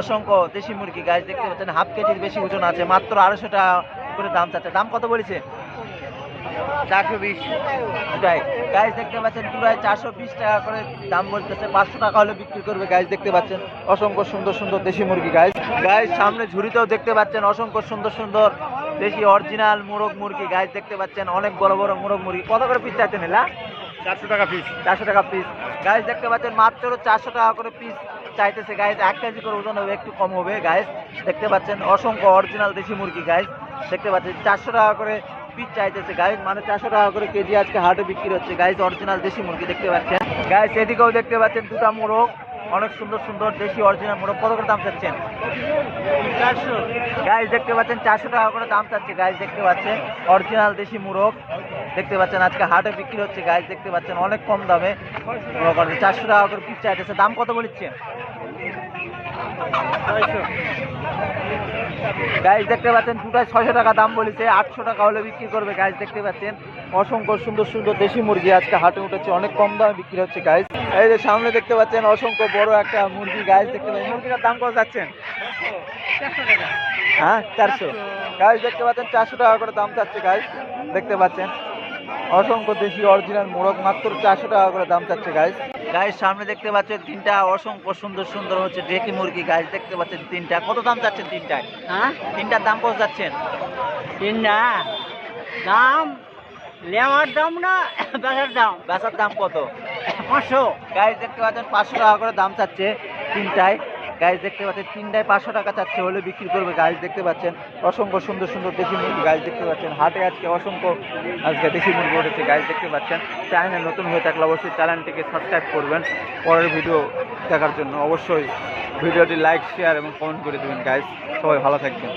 অসংখ্য দেশি মুরগি গাছ দেখতে পাচ্ছেন হাফ কেজির বেশি ওজন আছে মাত্র আড়াইশো টাকা করে দাম চাচ্ছে। দাম কত বলেছে? চারশো বিশ। গাছ দেখতে পাচ্ছেন চারশো বিশ টাকা করে দাম বলতেছে পাঁচশো টাকা হলে বিক্রি করবে গাছ দেখতে পাচ্ছেন। অসংখ্য সুন্দর সুন্দর দেশি মুরগি গাছ গাছ সামনে ঝুড়িতেও দেখতে পাচ্ছেন অসংখ্য সুন্দর সুন্দর দেশি অরিজিনাল মুরগ মুরগি গাছ দেখতে পাচ্ছেন অনেক বড় বড় মুরগ মুরগি। কত করে পিস চাচ্ছেন এলা? চারশো টাকা পিস চারশো টাকা পিস গাছ দেখতে পাচ্ছেন মাত্র চারশো টাকা করে পিস চাইতেছে গাইজ এক কেজি করে ওজন হবে, একটু কম হবে গাইজ দেখতে পাচ্ছেন, অসংখ্য অরিজিনাল দেশি মুরগি গাইজ দেখতে পাচ্ছেন, চারশো টাকা করে পিস চাইতেছে গাইজ মানে চারশো টাকা করে কেজি আজকে হাটে বিক্রি হচ্ছে গাইজ অরিজিনাল দেশি মুরগি দেখতে পাচ্ছেন। গাইজ এদিকেও দেখতে পাচ্ছেন দুটা মোরগ, অনেক সুন্দর সুন্দর দেশি অরিজিনাল মোরগ। কত করে দাম চাচ্ছেন? গাছ দেখতে পাচ্ছেন, চারশো টাকা করে দাম চাচ্ছে। গাইজ দেখতে পাচ্ছেন অরিজিনাল দেশি মুরগ। দেখতে পাচ্ছেন, আজকে হাটে বিক্রি হচ্ছে। গাইজ দেখতে পাচ্ছেন, অনেক কম দামে চারশো টাকা করে পিস চাইতেছে। দাম কত বলিচ্ছে? গাছ দেখতে পাচ্ছেন, দুটায় ছয়শো টাকা দাম বলেছে, আটশো টাকা হলে বিক্রি করবে। গাছ দেখতে পাচ্ছেন, অসংখ্য সুন্দর সুন্দর দেশি মুরগি আজকে হাটে উঠেছে, অনেক কম দামে বিক্রি হচ্ছে গাছ এই যে সামনে দেখতে পাচ্ছেন, অসংখ্য বড় একটা মুরগি গাছ দেখতে পাচ্ছেন। মুরগিটার দাম কত যাচ্ছেন? হ্যাঁ চারশো। গাছ দেখতে পাচ্ছেন, চারশো টাকা করে দাম চাচ্ছে গাছ দেখতে পাচ্ছেন। অসংখ্য দেশি অরিজিনাল মোরগ মাত্র চারশো টাকা করে দাম চাচ্ছে গাছ গায়ের সামনে দেখতে পাচ্ছেন তিনটা অসংখ্য সুন্দর সুন্দর হচ্ছে ডেকি মুরগি গাছ দেখতে পাচ্ছেন তিনটা। কত দাম চাচ্ছেন তিনটায় হ্যাঁ? তিনটার দাম কত যাচ্ছেন তিনটা। দাম লেওয়ার দাম না বেচার দাম। বেচার দাম কত? পাঁচশো। গাছ দেখতে পাচ্ছেন পাঁচশো টাকা করে দাম চাচ্ছে তিনটায়। গাছ দেখতে পাচ্ছেন তিনটায় পাঁচশো টাকা চাচ্ছে হলে বিক্রি করবে। গাইজ দেখতে পাচ্ছেন, অসংখ্য সুন্দর সুন্দর দেশি মুরগি। গাইজ দেখতে পাচ্ছেন, হাটে আজকে অসংখ্য আজকে দেশি মুরগি উঠেছে। গাইজ দেখতে পাচ্ছেন চ্যানেল নতুন হয়ে থাকলে অবশ্যই চ্যানেলটিকে সাবস্ক্রাইব করবেন। পরের ভিডিও দেখার জন্য অবশ্যই ভিডিওটি লাইক শেয়ার এবং কমেন্ট করে দেবেন গাইজ সবাই ভালো থাকবেন।